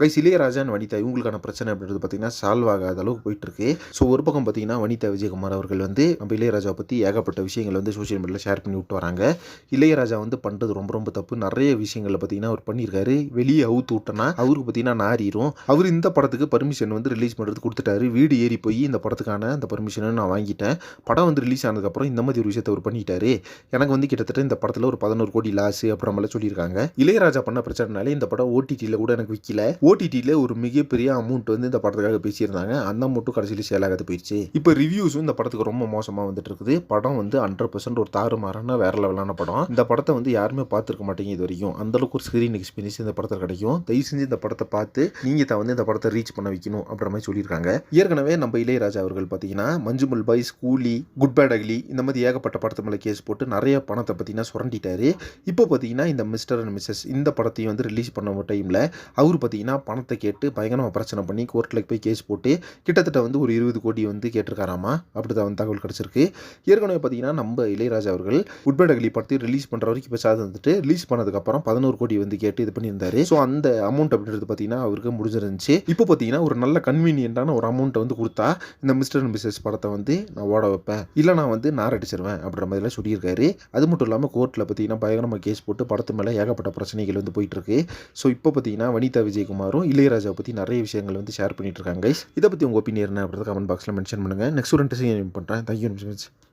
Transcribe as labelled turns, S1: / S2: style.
S1: Guys Ilaiyaraaja and Vanitha இவங்களுக்கான பிரச்சனை அப்படின்றது பார்த்தீங்கன்னா சால்வ் ஆகாத அளவுக்கு போயிட்டுருக்கு. ஸோ ஒரு பக்கம் பார்த்தீங்கன்னா வனிதா விஜயகுமார் அவர்கள் வந்து நம்ம இளையராஜா பற்றி ஏகப்பட்ட விஷயங்கள் வந்து சோஷியல் மீடியாவில் ஷேர் பண்ணி விட்டு வராங்க. இளையராஜா வந்து பண்ணுறது ரொம்ப ரொம்ப தப்பு. நிறைய விஷயங்களில் பார்த்தீங்கன்னா அவர் பண்ணியிருக்காரு. வெளியே அவுத்து விட்டோன்னா அவருக்கு பார்த்தீங்கன்னா நாரிரும் அவர் இந்த படத்துக்கு பர்மிஷன் வந்து ரிலீஸ் பண்ணுறது கொடுத்துட்டாரு. வீடு ஏறி போய் இந்த படத்துக்கான அந்த பர்மிஷனை நான் வாங்கிட்டேன். படம் வந்து ரிலீஸ் ஆனதுக்கப்புறம் இந்த மாதிரி ஒரு விஷயத்தை அவர் பண்ணிட்டாரு. எனக்கு வந்து கிட்டத்தட்ட இந்த படத்தில் ஒரு பதினோரு கோடி லாஸ் அப்புறமெல்லாம் சொல்லியிருக்காங்க. இளையராஜா பண்ண பிரச்சனைனாலே இந்த படம் ஓடிடியில் கூட எனக்கு விற்கல ஓடிடியில் ஒரு மிகப்பெரிய அமௌண்ட் வந்து இந்த படத்துக்காக பேசியிருந்தாங்க. அந்த அமௌண்ட்டும் கடைசியில் சேல் ஆகாது போயிடுச்சு இப்போ ரிவ்யூஸும் இந்த படத்துக்கு ரொம்ப மோசமாக வந்துட்டு இருக்குது படம் வந்து ஹண்ட்ரட் பர்சன்ட் ஒரு தாறுமாறான வேற லெவலான படம். இந்த படத்தை வந்து யாருமே பார்த்துருக்க மாட்டீங்க இது வரைக்கும். அந்தளவுக்கு ஒரு ஸ்க்ரீன் எக்ஸ்பீரியன்ஸ் இந்த படத்தில் கிடைக்கும். தயவு செஞ்சு இந்த படத்தை பார்த்து நீங்கள் தான் வந்து இந்த படத்தை ரீச் பண்ண வைக்கணும் அப்படின்ற மாதிரி சொல்லியிருக்காங்க. ஏற்கனவே நம்ம இளையராஜா அவர்கள் பார்த்தீங்கன்னா Manjummel boys Coolie good bad ugly இந்த மாதிரி ஏகப்பட்ட படத்து மேலே கேஸ் போட்டு நிறைய பணத்தை பார்த்தீங்கன்னா சுரண்டிட்டாரு. இப்போ பார்த்தீங்கன்னா இந்த மிஸ்டர் அண்ட் மிஸ்ஸஸ் இந்த படத்தையும் வந்து ரிலீஸ் பண்ண டைமில் அவர் பார்த்தீங்கன்னா பணத்தை கேட்டு பயங்கரமாக பிரச்சனை பண்ணி கோர்ட்டில் போய் கேஸ் போட்டு கிட்டத்தட்ட வந்து ஒரு இருபது கோடி வந்து கேட்டிருக்காராமா? அப்படி தான் வந்து தகவல் கிடச்சிருக்கு. ஏற்கனவே பார்த்தீங்கன்னா நம்ம இளையராஜா அவர்கள் உட்படகலி படத்தை ரிலீஸ் பண்ணுற வரைக்கும் இப்போ சாதம் வந்துட்டு ரிலீஸ் பண்ணதுக்கப்புறம் பதினோரு கோடி வந்து கேட்டு இது பண்ணியிருந்தாரு. ஸோ அந்த அமௌண்ட் அப்படின்றது பார்த்தீங்கன்னா அவருக்கு முடிஞ்சிருந்துச்சு. இப்போ பார்த்தீங்கன்னா ஒரு நல்ல கன்வீனியண்டான ஒரு அமௌண்ட்டை வந்து கொடுத்தா இந்த மிஸ்டர் அண்ட் மிஸ்ஸஸ் படத்தை வந்து நான் ஓட வைப்பேன். இல்லை நான் வந்து நார் அடிச்சிருவேன் அப்படின்ற மாதிரிலாம் சொல்லியிருக்காரு. அது மட்டும் இல்லாமல் கோர்ட்டில் பார்த்தீங்கன்னா பயங்கரமாக கேஸ் போட்டு படத்து மேலே ஏகப்பட்ட பிரச்சனைகள் வந்து போயிட்டு இருக்கு. ஸோ இப்போ பார்த்தீங்கன்னா வனிதா விஜயகுமார் விஜயகுமாரும் இளையராஜா பற்றி நிறைய விஷயங்கள் வந்து ஷேர் பண்ணிட்டு இருக்காங்க கைஸ் இதை பற்றி உங்கள் ஒப்பீனியன் என்ன அப்படின்றத கமெண்ட் பாக்ஸில் மென்ஷன் பண்ணுங்கள் நெக்ஸ்ட் ஒரு இன்ட்ரெஸ்டிங் பண்ணுறேன் தேங்க்யூ